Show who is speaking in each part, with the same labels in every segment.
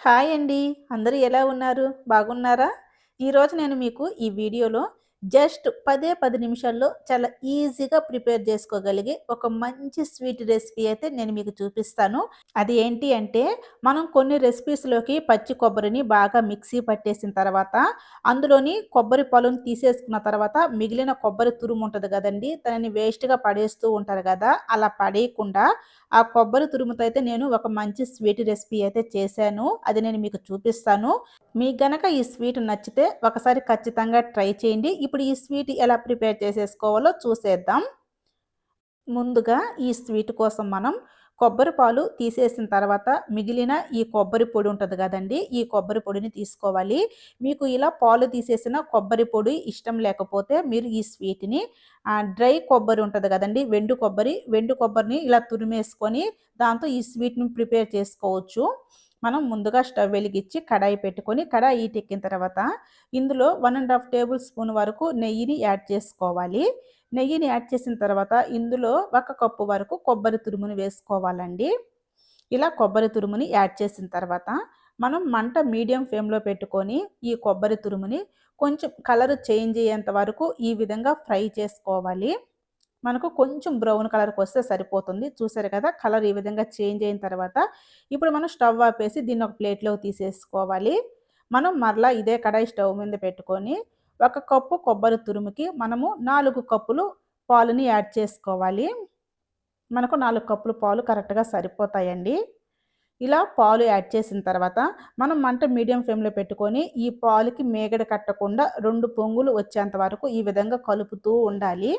Speaker 1: Hi అండి. అందరూ ఎలా ఉన్నారు? బాగున్నారా? ఈరోజు నేను మీకు ఈ వీడియోలో జస్ట్ పదే పది నిమిషాల్లో చాలా ఈజీగా ప్రిపేర్ చేసుకోగలిగే ఒక మంచి స్వీట్ రెసిపీ అయితే నేను మీకు చూపిస్తాను. అది ఏంటి అంటే మనం కొన్ని రెసిపీస్‌లోకి పచ్చి కొబ్బరిని బాగా మిక్సీ పట్టేసిన తర్వాత అందులోని కొబ్బరి పాలుని తీసేసుకున్న తర్వాత మిగిలిన కొబ్బరి తురుము ఉంటుంది కదండి దానిని వేస్ట్‌గా పడేస్తూ ఉంటారు కదా అలా పడేయకుండా ఆ కొబ్బరి తురుముతో అయితే నేను ఒక మంచి స్వీట్ రెసిపీ అయితే చేశాను. అది నేను మీకు చూపిస్తాను. మీకు గనక ఈ స్వీట్ నచ్చితే ఒకసారి ఖచ్చితంగా ట్రై చేయండి. ఇప్పుడు ఈ స్వీట్ ఎలా ప్రిపేర్ చేసేసుకోవాలో చూసేద్దాం. ముందుగా ఈ స్వీట్ కోసం మనం కొబ్బరి పాలు తీసేసిన తర్వాత మిగిలిన ఈ కొబ్బరి పొడి ఉంటుంది కదండి ఈ కొబ్బరి పొడిని తీసుకోవాలి. మీకు ఇలా పాలు తీసేసిన కొబ్బరి పొడి ఇష్టం లేకపోతే మీరు ఈ స్వీట్‌ని డ్రై కొబ్బరి ఉంటుంది కదండి వెండు కొబ్బరి, వెండు కొబ్బరిని ఇలా తురిమేసుకొని దాంతో ఈ స్వీట్‌ని ప్రిపేర్ చేసుకోవచ్చు. మనం ముందుగా స్టవ్ వెలిగించి కడాయి పెట్టుకొని కడాయి హీటెక్కిన తర్వాత ఇందులో one and half table spoon వరకు నెయ్యిని యాడ్ చేసుకోవాలి. నెయ్యిని యాడ్ చేసిన తర్వాత ఇందులో ఒక కప్పు వరకు కొబ్బరి తురుముని వేసుకోవాలండి. ఇలా కొబ్బరి తురుముని యాడ్ చేసిన తర్వాత మనం మంట మీడియం ఫ్లేమ్‌లో పెట్టుకొని ఈ కొబ్బరి తురుముని కొంచెం కలర్ చేంజ్ అయ్యేంత వరకు ఈ విధంగా ఫ్రై చేసుకోవాలి. మనకు కొంచెం బ్రౌన్ కలర్కి వస్తే సరిపోతుంది. చూసారు కదా! కలర్ ఈ విధంగా చేంజ్ అయిన తర్వాత ఇప్పుడు మనం స్టవ్ ఆపేసి దీన్ని ఒక ప్లేట్లో తీసేసుకోవాలి. మనం మరలా ఇదే కడాయి స్టవ్ మీద పెట్టుకొని ఒక కప్పు కొబ్బరి తురుముకి మనము నాలుగు కప్పులు పాలుని యాడ్ చేసుకోవాలి. మనకు నాలుగు కప్పులు పాలు కరెక్ట్‌గా సరిపోతాయండి. ఇలా పాలు యాడ్ చేసిన తర్వాత మనం మంట మీడియం ఫ్లేమ్‌లో పెట్టుకొని ఈ పాలుకి మేగడ కట్టకుండా రెండు పొంగులు వచ్చేంత వరకు ఈ విధంగా కలుపుతూ ఉండాలి.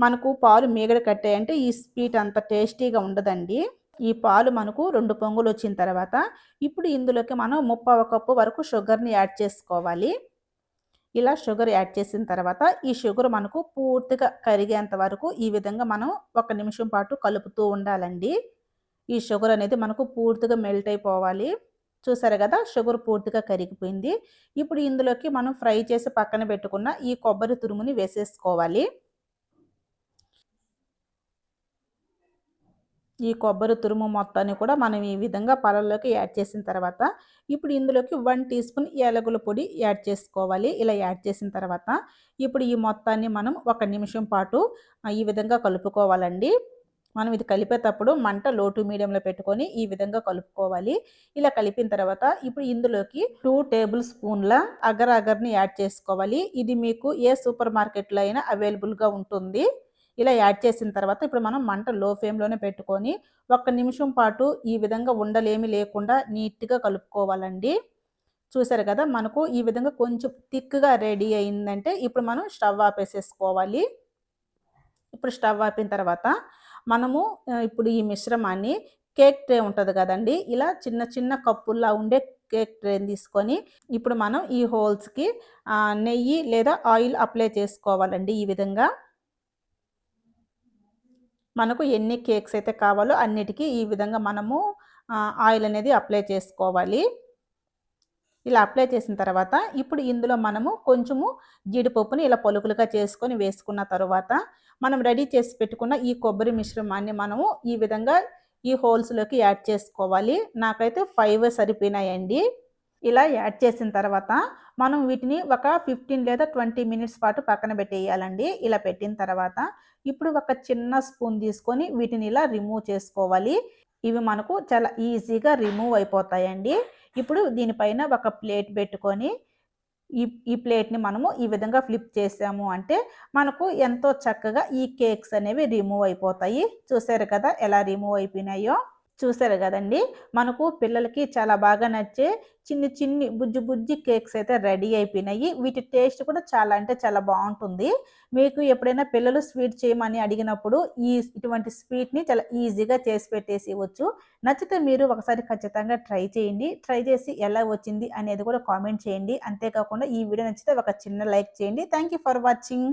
Speaker 1: మనకు పాలు మీగడ కట్టాయంటే ఈ స్వీట్ అంత టేస్టీగా ఉండదండి. ఈ పాలు మనకు రెండు పొంగులు వచ్చిన తర్వాత ఇప్పుడు ఇందులోకి మనం ముప్పావు కప్పు వరకు షుగర్‌ని యాడ్ చేసుకోవాలి. ఇలా షుగర్ యాడ్ చేసిన తర్వాత ఈ షుగర్ మనకు పూర్తిగా కరిగేంత వరకు ఈ విధంగా మనం ఒక నిమిషం పాటు కలుపుతూ ఉండాలండి. ఈ షుగర్ అనేది మనకు పూర్తిగా మెల్ట్ అయిపోవాలి. చూసారు కదా షుగర్ పూర్తిగా కరిగిపోయింది. ఇప్పుడు ఇందులోకి మనం ఫ్రై చేసి పక్కన పెట్టుకున్న ఈ కొబ్బరి తురుముని వేసేసుకోవాలి. ఈ కొబ్బరి తురుము మొత్తాన్ని కూడా మనం ఈ విధంగా పాలల్లోకి యాడ్ చేసిన తర్వాత ఇప్పుడు ఇందులోకి వన్ టీ స్పూన్ యాలకుల పొడి యాడ్ చేసుకోవాలి. ఇలా యాడ్ చేసిన తర్వాత ఇప్పుడు ఈ మొత్తాన్ని మనం ఒక నిమిషం పాటు ఈ విధంగా కలుపుకోవాలండి. మనం ఇది కలిపేటప్పుడు మంట లో టు మీడియంలో పెట్టుకొని ఈ విధంగా కలుపుకోవాలి. ఇలా కలిపిన తర్వాత ఇప్పుడు ఇందులోకి టూ టేబుల్ స్పూన్ల అగర్ అగర్‌ని యాడ్ చేసుకోవాలి. ఇది మీకు ఏ సూపర్ మార్కెట్‌లో అయినా అవైలబుల్‌గా ఉంటుంది. ఇలా యాడ్ చేసిన తర్వాత ఇప్పుడు మనం మంట లో ఫ్లేమ్‌లోనే పెట్టుకొని ఒక్క నిమిషం పాటు ఈ విధంగా ఉండలేమి లేకుండా నీట్‌గా కలుపుకోవాలండి. చూసారు కదా! మనకు ఈ విధంగా కొంచెం థిక్‌గా రెడీ అయిందంటే ఇప్పుడు మనం స్టవ్ ఆపేసేసుకోవాలి. ఇప్పుడు స్టవ్ ఆపిన తర్వాత మనము ఇప్పుడు ఈ మిశ్రమాన్ని కేక్ ట్రే ఉంటుంది కదండి ఇలా చిన్న చిన్న కప్పుల్లా ఉండే కేక్ ట్రేని తీసుకొని ఇప్పుడు మనం ఈ హోల్స్‌కి నెయ్యి లేదా ఆయిల్ అప్లై చేసుకోవాలండి ఈ విధంగా. మనకు ఎన్ని కేక్స్ అయితే కావాలో అన్నిటికీ ఈ విధంగా మనము ఆయిల్ అనేది అప్లై చేసుకోవాలి. ఇలా అప్లై చేసిన తర్వాత ఇప్పుడు ఇందులో మనము కొంచెము జీడిపప్పుని ఇలా పలుకులుగా చేసుకొని వేసుకున్న తర్వాత మనం రెడీ చేసి పెట్టుకున్న ఈ కొబ్బరి మిశ్రమాన్ని మనము ఈ విధంగా ఈ హోల్స్‌లోకి యాడ్ చేసుకోవాలి. నాకైతే ఫైవ్ సరిపోయినాయండి. ఇలా యాడ్ చేసిన తర్వాత మనం వీటిని ఒక 15 లేదా 20 మినిట్స్ పాటు పక్కన పెట్టేయాలండి. ఇలా పెట్టిన తర్వాత ఇప్పుడు ఒక చిన్న స్పూన్ తీసుకొని వీటిని ఇలా రిమూవ్ చేసుకోవాలి. ఇవి మనకు చాలా ఈజీగా రిమూవ్ అయిపోతాయండి. ఇప్పుడు దీనిపైన ఒక ప్లేట్ పెట్టుకొని ఈ ఈ ప్లేట్‌ని మనము ఈ విధంగా ఫ్లిప్ చేసాము అంటే మనకు ఎంతో చక్కగా ఈ కేక్స్ అనేవి రిమూవ్ అయిపోతాయి. చూసారు కదా! ఎలా రిమూవ్ అయిపోయినాయో. చూసారు కదండి మనకు పిల్లలకి చాలా బాగా నచ్చే చిన్ని చిన్ని బుజ్జి బుజ్జి కేక్స్ అయితే రెడీ అయిపోయినాయి. వీటి టేస్ట్ కూడా చాలా అంటే చాలా బాగుంటుంది మీకు ఎప్పుడైనా పిల్లలు స్వీట్ చేయమని అడిగినప్పుడు ఈ ఇటువంటి స్వీట్‌ని చాలా ఈజీగా చేసి పెట్టేసి ఇవ్వచ్చు. నచ్చితే మీరు ఒకసారి ఖచ్చితంగా ట్రై చేయండి. ట్రై చేసి ఎలా వచ్చింది అనేది కూడా కామెంట్ చేయండి. అంతేకాకుండా ఈ వీడియో నచ్చితే ఒక చిన్న లైక్ చేయండి. Thank you for watching.